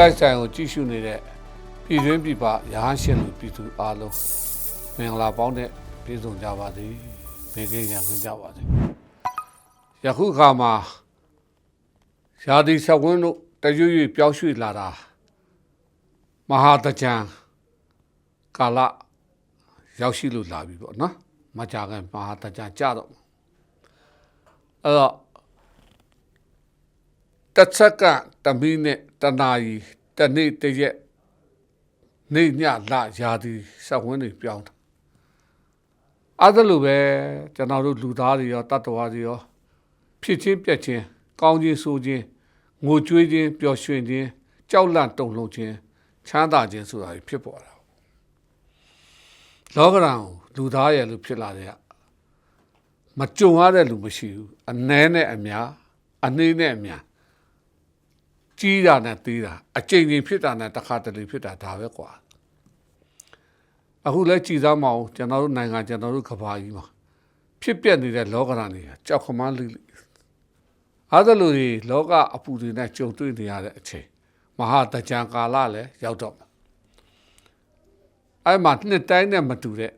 လိုက်ဆိုင်ကိုကြည့်ရှုနေတဲ့ပြည်တွင်းပြည်ပရဟန်းရှင်လူပြည်သူအားလုံးမင်္ဂလာပေါင်းနဲ့ပြည့်စုံကြပါစေဘေးကင်းရန်ကြပါစေယခုခါမှာရာသီဆက်ဝင်းတို့တရွရွပြောင်းရွှေ့လာတာမဟာတကြံကာလရောက်ရှိလို့လာပြီပေါ့နော်မကြခင်မဟာတကြံကြတော့အဲ့တော့ တစ်စက္ကန့်တစ်မိနစ်တစ်နာရီတစ်နေ့တစ်ရက်နေ့ညလရာသီဆက်ဝင်းတွေပြောင်းတာအဲ့ဒါလိုပဲကျွန်တော်တို့လူသားတွေရောတတ္တဝါတွေရောဖြစ်ချင်းပြက်ချင်းကောင်းခြင်းဆိုခြင်းငိုကြွေးခြင်းပျော်ရွှင်ခြင်းကြောက်လန့်တုန်လှုပ်ခြင်းချမ်းသာခြင်းဆိုတာတွေဖြစ်ပေါ်တာလောကရန်ကိုလူသားရဲ့လူဖြစ်လာတဲ့ကမကြုံရတဲ့လူမရှိဘူးအ ਨੇ နဲ့အများအနှေးနဲ့အများ ကြီးတာနဲ့သေးတာအကျဉ်းချင်းဖြစ်တာနဲ့တစ်ခါတလေဖြစ်တာဒါပဲကွာအခုလဲကြည်စားမအောင်ကျွန်တော်တို့နိုင်ငံကျွန်တော်တို့ကဘာကြီးမှာဖြစ်ပျက်နေတဲ့လောကရန်တွေကကြောက်ခမန်းလိလိအားသလိုတွေလောကအပူတွေနဲ့ကြုံတွေ့နေရတဲ့အချိန်မဟာတကြံကာလလည်းရောက်တော့မှာအဲ့မှာနှစ်တိုင်းနဲ့မတူတဲ့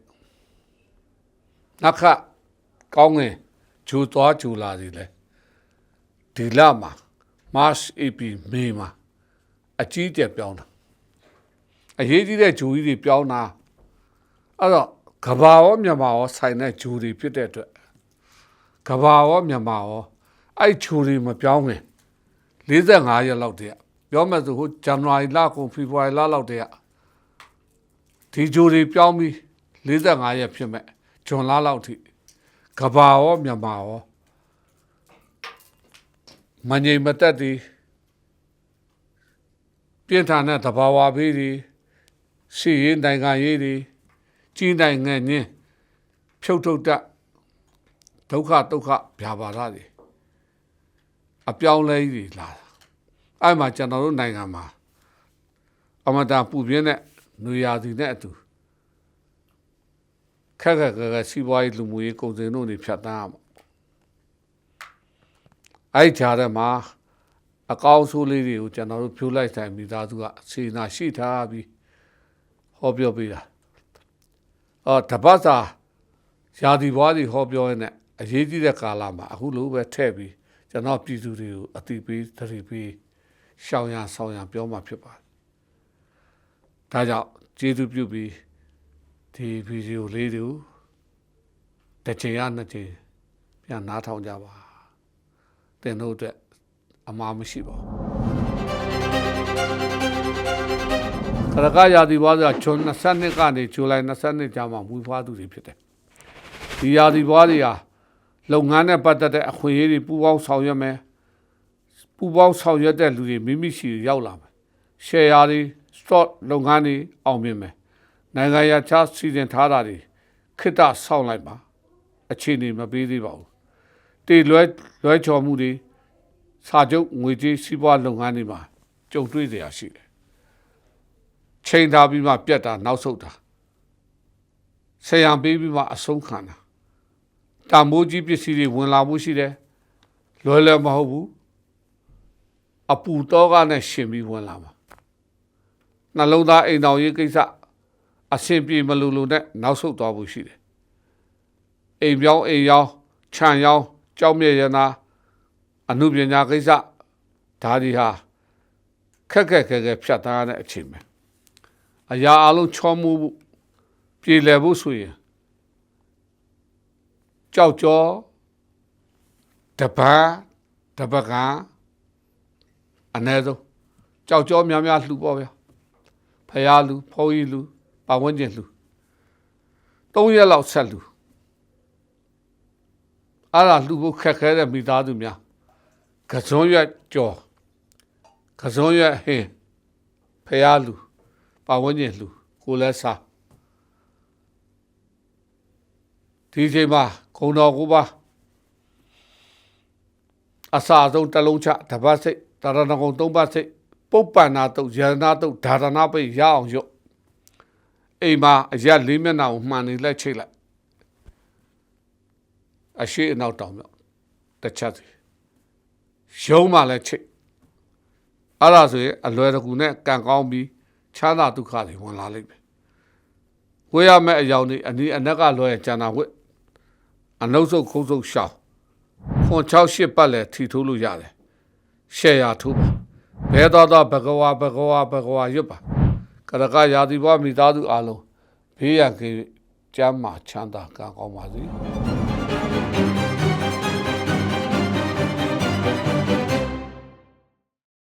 နောက်ခတ်ကောင်းငင်ဂျူသွားဂျူလာစီလဲဒီလမှာ March April May မှာအကြီးကျယ်ပြောင်းတာအရေးကြီးတဲ့ဂျူကြီးတွေပြောင်းတာအဲ့တော့ကဘာရောမြန်မာရောဆိုင်တဲ့ဂျူတွေဖြစ်တဲ့အတွက်ကဘာရောမြန်မာရောအဲ့ဂျူတွေမပြောင်းခင်45ရက်လောက်တည်းကပြောမှဆိုဟိုဇန်နဝါရီလကုန်ဖေဖော်ဝါရီလလောက်တည်းကဒီဂျူတွေပြောင်းပြီး45ရက်ဖြစ်မဲ့ဂျွန်လလောက်ထိကဘာရောမြန်မာရော မငြိမ်မသက်ဒီပြင်းထန်တဲ့သဘာဝဘေးတွေစီရင်နိုင်ငံရေးတွေကြီးနိုင်ငံငင်းဖြုတ်ထုတ်တတ်ဒုက္ခဒုက္ခဗျာပါဒတွေအပြောင်းလဲကြီးတွေလာတာအဲ့မှာကျွန်တော်တို့နိုင်ငံမှာအမတာပူပြင်းတဲ့နွေရာသီနဲ့အတူခက်ခက်ခက်ခက်စီးပွားရေးလူမှုရေးကုန်စည်တို့တွေဖြတ်တန်းရမှာ အဲ့ကြားထဲမှာအကောင်းဆိုးလေးတွေကိုကျွန်တော်တို့ဖြိုးလိုက်ဆိုင်မိသားစုကစေနာရှိထားပြီးဟောပြောပေးတာအော်တပတ်စာရာသီဘွားတွေဟောပြောရင်းနဲ့အရေးကြီးတဲ့ကာလမှာအခုလိုပဲထည့်ပြီးကျွန်တော်ပြည်သူတွေကိုအတိပေးသတိပေးရှောင်ရဆောင်ရပြောမှဖြစ်ပါတယ်ဒါကြောင့်ကျေးဇူးပြုပြီးဒီဗီဒီယိုလေးတွေကိုတစ်ချိန်ရနှစ်ချိန်ပြန်နားထောင်ကြပါ တင်တို့အတွက်အမှားမရှိပါဘူးခရကရာသီဘွားဆိုတာဂျွန်22ကနေဇူလိုင်22ကြာမှမူဖွားသူတွေဖြစ်တယ်ဒီရာသီဘွားတွေဟာလုပ်ငန်းနဲ့ပတ်သက်တဲ့အခွင့်အရေးတွေပူးပေါင်းဆောင်ရွက်မယ်ပူးပေါင်းဆောင်ရွက်တဲ့လူတွေမိမိရှိရောက်လာမယ်ရှယ်ယာတွေ stock လုပ်ငန်းတွေအောင်မြင်မယ်နိုင်ငံရခြားစီစဉ်ထားတာတွေခိတ္တဆောင်းလိုက်ပါအခြေအနေမပေးသေးပါဘူး တေလွဲလွဲချော်မှုတွေစာချုပ်ငွေကြေးစီးပွားလုပ်ငန်းတွေမှာကြုံတွေ့ကြရရှိတယ်ချိန်ထားပြီးမှပြတ်တာနောက်ဆုတ်တာဆရာပေးပြီးမှအဆုံးခံတာတံမိုးကြီးပစ္စည်းတွေဝင်လာမှုရှိတယ်လွယ်လွယ်မဟုတ်ဘူးအပူတော့ကနဲ့ရှင်ပြီးဝင်လာမှာနှလုံးသားအိမ်တော်ရေးကိစ္စအဆင်ပြေမလို့လို့နဲ့နောက်ဆုတ်သွားဖို့ရှိတယ်အိမ်ပြောင်းအိမ်ရောင်းခြံရောင်း ကြောက်မြဲရနာအမှုပညာကိစ္စဒါဒီဟာခက်ခက်ခဲခဲဖြတ်သားရတဲ့အချိန်ပဲအရာအလုံးချောမှုပြေလည်ဖို့ဆိုရင်ကြောက်ကြောတပန်းတပကံအ ਨੇ ဆုံးကြောက်ကြောများများလှူပေါ့ဗျာဖယားလူဖုံးကြီးလူပတ်ဝန်းကျင်လှူ၃ရက်လောက်ဆက်လှူ အဲ့ဒါလှူဖို့ခက်ခဲတဲ့မိသားစုများကစုံရွက်ကြော်ကစုံရွက်ဟင်းဖယားလူပတ်ဝန်းကျင်လှူကိုလည်းစားဒီချိန်မှာခုံတော်ကိုပါအစာဆုံးတလုံးချတပတ်စိတ်တရဏဂုံသုံးပတ်စိတ်ပုပ္ပန္နာတုတ်ယရနာတုတ်ဒါရဏပိတ်ရအောင်ရုပ်အိမ်မှာအရက်လေးမျက်နှာကိုမှန်နေလက်ချိတ်လိုက် အရှိအနောက်တောင်မြောက်တစ်ချက်စီရုံးမှလည်းချိတ်အဲ့ဒါဆိုရင်အလွယ်တကူနဲ့ကံကောင်းပြီးချမ်းသာဒုက္ခတွေဝင်လာလိမ့်မယ်ဝေးရမယ့်အယောင်ဒီအနီးအနက်ကလွယ်ကျန်တာဝတ်အနှုတ်ဆုပ်ခုံးဆုပ်ရှောင်းခွန်6ရှစ်ပတ်လဲထီထိုးလို့ရတယ်ရှယ်ယာထိုးပါဘဲတော်တော့ဘဂဝါဘဂဝါဘဂဝါရွတ်ပါကရကရာသီဘွားမိသားစုအားလုံးဘေးရန်ကင်းကျမ်းမာချမ်းသာကံကောင်းပါစေ